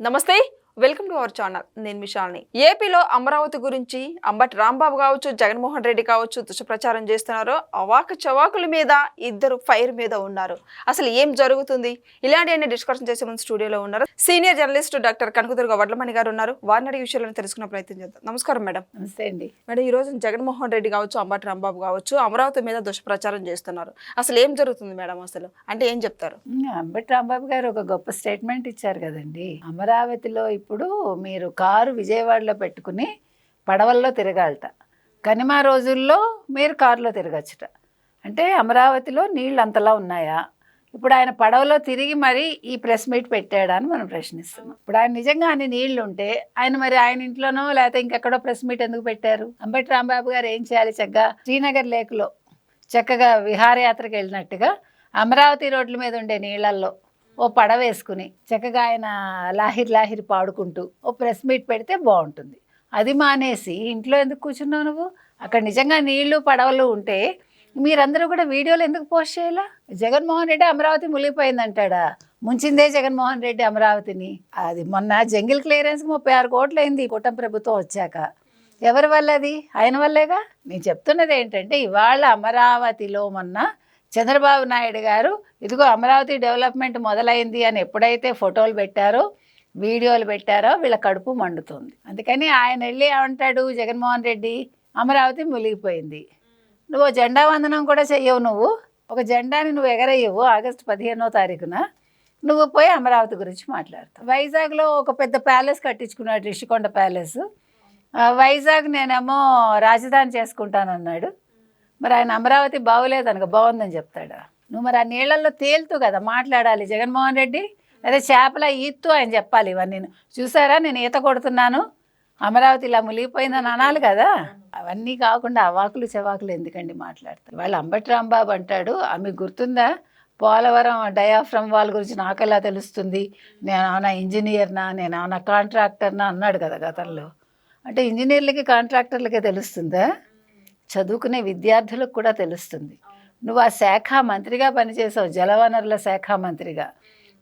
నమస్తే. Welcome to our channel. నేను విశాల్ని ఏపీలో అమరావతి గురించి అంబటి రాంబాబు కావచ్చు జగన్మోహన్ రెడ్డి కావచ్చు దుష్ప్రచారం చేస్తున్నారు అవాక చవాకుల మీద ఇద్దరు ఫైర్ మీద ఉన్నారు. అసలు ఏం జరుగుతుంది? ఇలాంటి అన్ని డిస్కషన్ చేసే ముందు స్టూడియోలో ఉన్నారు senior journalist doctor Kanakadurga Vadlamani garu ఉన్నారు. వారిని అడిగే విషయాలను తెలుసుకునే ప్రయత్నం చేద్దాం. నమస్కారం మేడం. నమస్తే అండి. మేడం ఈ రోజు జగన్మోహన్ రెడ్డి కావచ్చు అంబటి రాంబాబు కావచ్చు అమరావతి మీద దుష్ప్రచారం చేస్తున్నారు. అసలు ఏం జరుగుతుంది మేడం అసలు? అంటే ఏం చెప్తారు? అంబటి రాంబాబు గారు ఒక గొప్ప స్టేట్మెంట్ ఇచ్చారు కదండి. అమరావతిలో ఇప్పుడు మీరు కారు విజయవాడలో పెట్టుకుని పడవల్లో తిరగాలట. కనిమ రోజుల్లో మీరు కారులో తిరగచ్చుట. అంటే అమరావతిలో నీళ్ళు అంతలా ఉన్నాయా? ఇప్పుడు ఆయన పడవలో తిరిగి మరి ఈ ప్రెస్ మీట్ పెట్టాడా అని మనం ప్రశ్నిస్తున్నాం. ఇప్పుడు ఆయన నిజంగా అన్ని నీళ్ళు ఉంటే ఆయన మరి ఆయన ఇంట్లోనో లేకపోతే ఇంకెక్కడో ప్రెస్ మీట్ ఎందుకు పెట్టారు? అంబటి రాంబాబు గారు ఏం చేయాలి చక్కగా? శ్రీనగర్ లేక్లో చక్కగా విహారయాత్రకు వెళ్ళినట్టుగా అమరావతి రోడ్ల మీద ఉండే నీళ్ళల్లో ఓ పడవ వేసుకుని చక్కగా ఆయన లాహిర్ లాహిర్ పాడుకుంటూ ఓ ప్రెస్ మీట్ పెడితే బాగుంటుంది. అది మానేసి ఇంట్లో ఎందుకు కూర్చున్నావు నువ్వు? అక్కడ నిజంగా నీళ్ళు పడవలు ఉంటే మీరందరూ కూడా వీడియోలు ఎందుకు పోస్ట్ చేయాలా? జగన్మోహన్ రెడ్డి అమరావతి మునిగిపోయిందంటాడా? ముంచిందే జగన్మోహన్ రెడ్డి అమరావతిని. అది మొన్న జంగిల్ క్లియరెన్స్కి ముప్పై ఆరు కోట్లు అయింది కూటమి ప్రభుత్వం వచ్చాక. ఎవరి వల్ల అది ఆయన వల్లేగా? నేను చెప్తున్నది ఏంటంటే ఇవాళ అమరావతిలో మొన్న చంద్రబాబు నాయుడు గారు ఇదిగో అమరావతి డెవలప్మెంట్ మొదలైంది అని ఎప్పుడైతే ఫోటోలు పెట్టారో వీడియోలు పెట్టారో వీళ్ళ కడుపు మండుతుంది. అందుకని ఆయన వెళ్ళి ఏమంటాడు జగన్మోహన్ రెడ్డి అమరావతి మునిగిపోయింది. నువ్వు జెండా వందనం కూడా చెయ్యవు నువ్వు. ఒక జెండాని నువ్వు ఎగరయ్యవు ఆగస్టు పదిహేనో తారీఖున. నువ్వు పోయి అమరావతి గురించి మాట్లాడతావు. వైజాగ్లో ఒక పెద్ద ప్యాలెస్ కట్టించుకున్నాడు రిషికొండ ప్యాలెస్. వైజాగ్ నేనేమో రాజధాని చేసుకుంటానన్నాడు. మరి ఆయన అమరావతి బాగోలేదు అనక బాగుందని చెప్తాడా. నువ్వు మరి ఆ నీళ్ళల్లో తేలుతూ కదా మాట్లాడాలి జగన్మోహన్ రెడ్డి అదే చేపల ఈత్తు ఆయన చెప్పాలి ఇవన్నీ. చూసారా నేను ఈత కొడుతున్నాను అమరావతి ఇలా మునిగిపోయిందని అనాలి కదా. అవన్నీ కాకుండా అవాకులు చెవాకులు ఎందుకండి మాట్లాడతారు? వాళ్ళు అంబటి రాంబాబు అంటాడు ఆమె గుర్తుందా? పోలవరం డయాఫ్రమ్ వాళ్ళ గురించి నాకు ఎలా తెలుస్తుంది? నేను ఏమైనా ఇంజనీర్నా? నేను ఏమైనా కాంట్రాక్టర్నా? అన్నాడు కదా గతంలో. అంటే ఇంజనీర్లకి కాంట్రాక్టర్లకే తెలుస్తుందా? చదువుకునే విద్యార్థులకు కూడా తెలుస్తుంది. నువ్వు ఆ శాఖ మంత్రిగా పనిచేసావు జలవనరుల శాఖ మంత్రిగా.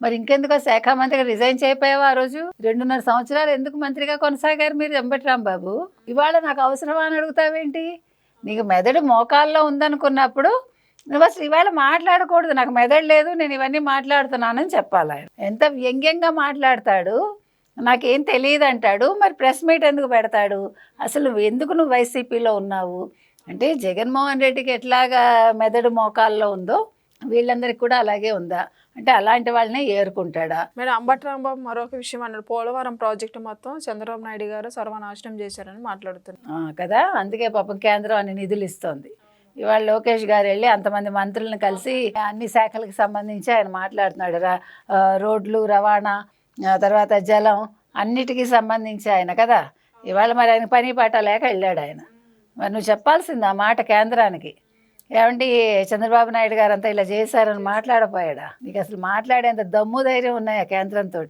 మరి ఇంకెందుకు ఆ శాఖ మంత్రిగా రిజైన్ చేయపోయావా ఆ రోజు? రెండున్నర సంవత్సరాలు ఎందుకు మంత్రిగా కొనసాగారు మీరు వెంబటి రాంబాబు ఇవాళ నాకు అవసరమా అని అడుగుతావేంటి? నీకు మెదడు మోకాల్లో ఉందనుకున్నప్పుడు నువ్వు అసలు ఇవాళ మాట్లాడకూడదు నాకు మెదడు లేదు నేను ఇవన్నీ మాట్లాడుతున్నానని చెప్పాలి ఆయన. ఎంత వ్యంగ్యంగా మాట్లాడతాడు నాకేం తెలియదు అంటాడు మరి ప్రెస్ మీట్ ఎందుకు పెడతాడు? అసలు నువ్వు ఎందుకు నువ్వు వైసీపీలో ఉన్నావు? అంటే జగన్మోహన్ రెడ్డికి ఎట్లాగా మెదడు మోకాల్లో ఉందో వీళ్ళందరికీ కూడా అలాగే ఉందా? అంటే అలాంటి వాళ్ళనే ఏరుకుంటాడా? మేడం అంబటి రాంబాబు మరొక విషయం అన్నాడు. పోలవరం ప్రాజెక్టు మొత్తం చంద్రబాబు నాయుడు గారు సర్వనాశనం చేశారని మాట్లాడుతున్నారు. కదా? అందుకే పాపం కేంద్రం అన్ని నిధులు ఇస్తోంది. ఇవాళ లోకేష్ గారు వెళ్ళి అంతమంది మంత్రులను కలిసి అన్ని శాఖలకు సంబంధించి ఆయన మాట్లాడుతున్నాడు. రోడ్లు రవాణా తర్వాత జలం అన్నిటికీ సంబంధించి ఆయన కదా? ఇవాళ మరి ఆయన పని పాట లేక వెళ్ళాడు ఆయన. మరి నువ్వు చెప్పాల్సింది ఆ మాట కేంద్రానికి. ఏమంటే చంద్రబాబు నాయుడు గారు అంతా ఇలా చేశారని మాట్లాడపోయాడా? నీకు అసలు మాట్లాడేంత దమ్ము ధైర్యం ఉన్నాయా కేంద్రంతో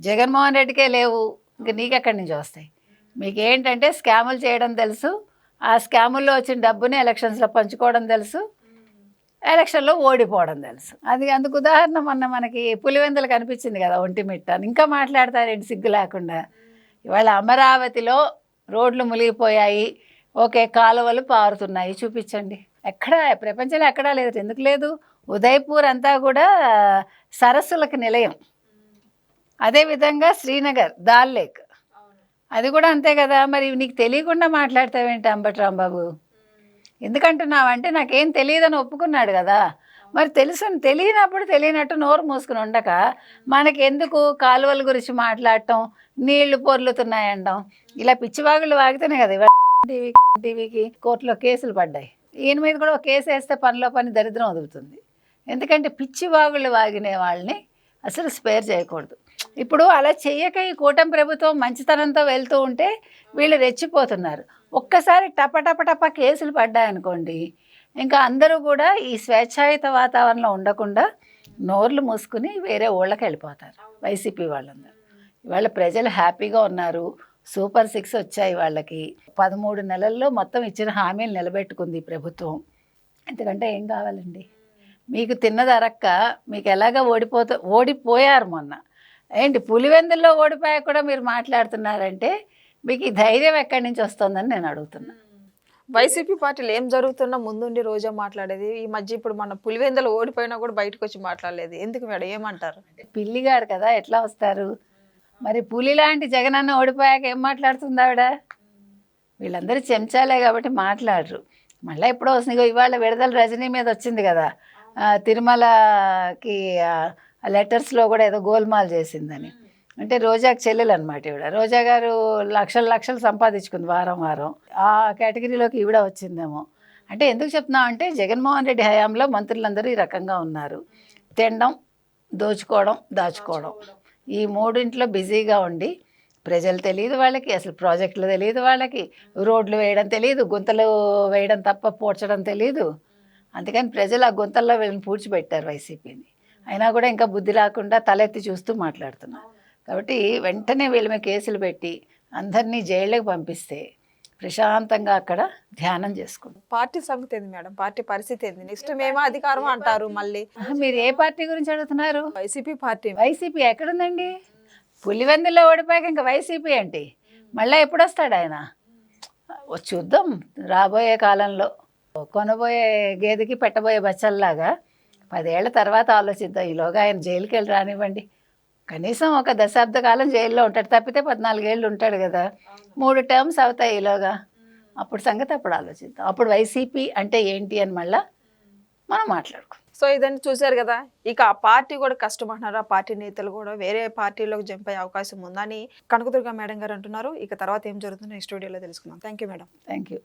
జగన్మోహన్ రెడ్డికే లేవు. ఇంక నీకెక్కడి నుంచి వస్తాయి? మీకు ఏంటంటే స్కాములు చేయడం తెలుసు. ఆ స్కాముల్లో వచ్చిన డబ్బుని ఎలక్షన్స్లో పంచుకోవడం తెలుసు. ఎలక్షన్లో ఓడిపోవడం తెలుసు. అది అందుకు ఉదాహరణ మొన్న మనకి పులివెందులు కనిపించింది కదా ఒంటిమిట్ట అని. ఇంకా మాట్లాడతారేంటి సిగ్గు లేకుండా? ఇవాళ అమరావతిలో రోడ్లు మునిగిపోయాయి. ఓకే కాలువలు పారుతున్నాయి. చూపించండి. ఎక్కడ ప్రపంచంలో ఎక్కడా లేదు. ఎందుకు లేదు? ఉదయపూర్ అంతా కూడా సరస్సులకు నిలయం. అదేవిధంగా శ్రీనగర్ దాల్ లేక్. అది కూడా అంతే కదా? మరి నీకు తెలియకుండా మాట్లాడతావేంటి అంబటి రాంబాబు ఎందుకంటున్నావు? అంటే నాకేం తెలియదని ఒప్పుకున్నాడు కదా? మరి తెలుసు తెలియనప్పుడు తెలియనట్టు నోరు మూసుకుని ఉండక మనకి ఎందుకు కాలువల గురించి మాట్లాడటం నీళ్ళు పొర్లుతున్నాయండం? ఇలా పిచ్చివాగులు వాగితేనే కదా టీవీ టీవీకి కోర్టులో కేసులు పడ్డాయి. ఈయన మీద కూడా ఒక కేసు వేస్తే పనిలో పని దరిద్రం వదులుతుంది. ఎందుకంటే పిచ్చి వాగులు వాగినే వాళ్ళని అసలు స్పేర్ చేయకూడదు. ఇప్పుడు అలా చెయ్యక ఈ కూటమి ప్రభుత్వం మంచితనంతో వెళ్తూ ఉంటే వీళ్ళు రెచ్చిపోతున్నారు. ఒక్కసారి టపటపటప కేసులు పడ్డాయనుకోండి ఇంకా అందరూ కూడా ఈ స్వేచ్ఛాయుత వాతావరణంలో ఉండకుండా నోర్లు మూసుకుని వేరే ఊళ్ళకి వెళ్ళిపోతారు వైసీపీ వాళ్ళందరూ. ఇవాళ ప్రజలు హ్యాపీగా ఉన్నారు. సూపర్ సిక్స్ వచ్చాయి వాళ్ళకి. పదమూడు నెలల్లో మొత్తం ఇచ్చిన హామీలు నిలబెట్టుకుంది ప్రభుత్వం. ఎందుకంటే ఏం కావాలండి? మీకు తిన్నది అరక్క మీకు ఎలాగ ఓడిపోతా ఓడిపోయారు మొన్న. ఏంటి పులివెందుల్లో ఓడిపోయాక కూడా మీరు మాట్లాడుతున్నారంటే మీకు ఈ ధైర్యం ఎక్కడి నుంచి వస్తుందని నేను అడుగుతున్నా. వైసీపీ పార్టీలు ఏం జరుగుతున్నా ముందుండి రోజా మాట్లాడేది. ఈ మధ్య ఇప్పుడు మన పులివెందులు ఓడిపోయినా కూడా బయటకు వచ్చి మాట్లాడలేదు. ఎందుకు మేడం ఏమంటారు? పిల్లిగాడు కదా ఎట్లా వస్తారు? మరి పులి లాంటి జగనన్న ఓడిపోయాక ఏం మాట్లాడుతుంది ఆవిడ? వీళ్ళందరూ చెంచాలే కాబట్టి మాట్లాడరు. మళ్ళీ ఎప్పుడో వస్తుంది ఇవాళ విడుదల రజనీ మీద వచ్చింది కదా. తిరుమలకి లెటర్స్లో కూడా ఏదో గోల్మాల్ చేసిందని. అంటే రోజాకి చెల్లెలు అనమాట ఈవిడ. రోజా గారు లక్షలు లక్షలు సంపాదించుకుంది వారం వారం. ఆ కేటగిరీలోకి ఈవిడ వచ్చిందేమో. అంటే ఎందుకు చెప్తున్నాం అంటే జగన్మోహన్ రెడ్డి హయాంలో మంత్రులందరూ ఈ రకంగా ఉన్నారు. తినడం దోచుకోవడం దాచుకోవడం. ఈ మూడింట్లో బిజీగా ఉండి ప్రజలు తెలియదు వాళ్ళకి అసలు ప్రాజెక్టులు తెలియదు వాళ్ళకి రోడ్లు వేయడం తెలియదు గుంతలు వేయడం తప్ప పూడ్చడం తెలియదు. అందుకని ప్రజలు ఆ గుంతల్లో వీళ్ళని పూడ్చిపెట్టారు వైసీపీని. అయినా కూడా ఇంకా బుద్ధి రాకుండా తలెత్తి చూస్తూ మాట్లాడుతున్నారు. కాబట్టి వెంటనే వీళ్ళ మీద కేసులు పెట్టి అందరినీ జైళ్ళకి పంపిస్తే ప్రశాంతంగా అక్కడ ధ్యానం చేసుకుంటాం. పార్టీ సంగతి ఏంది మేడం? పార్టీ పరిస్థితి ఏంది? నెక్స్ట్ మేమో అధికారం అంటారు మళ్ళీ? మీరు ఏ పార్టీ గురించి అడుగుతున్నారు? YCP party. వైసీపీ ఎక్కడుందండి? పులివెందులో ఓడిపోయాక ఇంకా వైసీపీ ఏంటి? మళ్ళీ ఎప్పుడు వస్తాడు ఆయన చూద్దాం. రాబోయే కాలంలో కొనబోయే గేదెకి పెట్టబోయే బచ్చల్లాగా పదేళ్ళ తర్వాత ఆలోచిద్దాం. ఈలోగా ఆయన జైలుకి వెళ్ళి రానివ్వండి. కనీసం ఒక దశాబ్ద కాలం జైల్లో ఉంటాడు. తప్పితే పద్నాలుగేళ్ళు ఉంటాడు కదా. మూడు టర్మ్స్ అవుతాయి ఈలోగా. అప్పుడు సంగతి అప్పుడు ఆలోచిద్దాం. అప్పుడు వైసీపీ అంటే ఏంటి అని మళ్ళా మనం మాట్లాడుకుందాం. సో ఇదంతా చూశారు కదా. ఇక ఆ పార్టీ కూడా కష్టం అంటున్నారు ఆ పార్టీ నేతలు కూడా వేరే పార్టీలోకి జంప్ అయ్యే అవకాశం ఉందని కనకదుర్గ మేడం గారు అంటున్నారు. ఇక తర్వాత ఏం జరుగుతుందో ఈ స్టూడియోలో తెలుసుకుందాం. Thank you madam thank you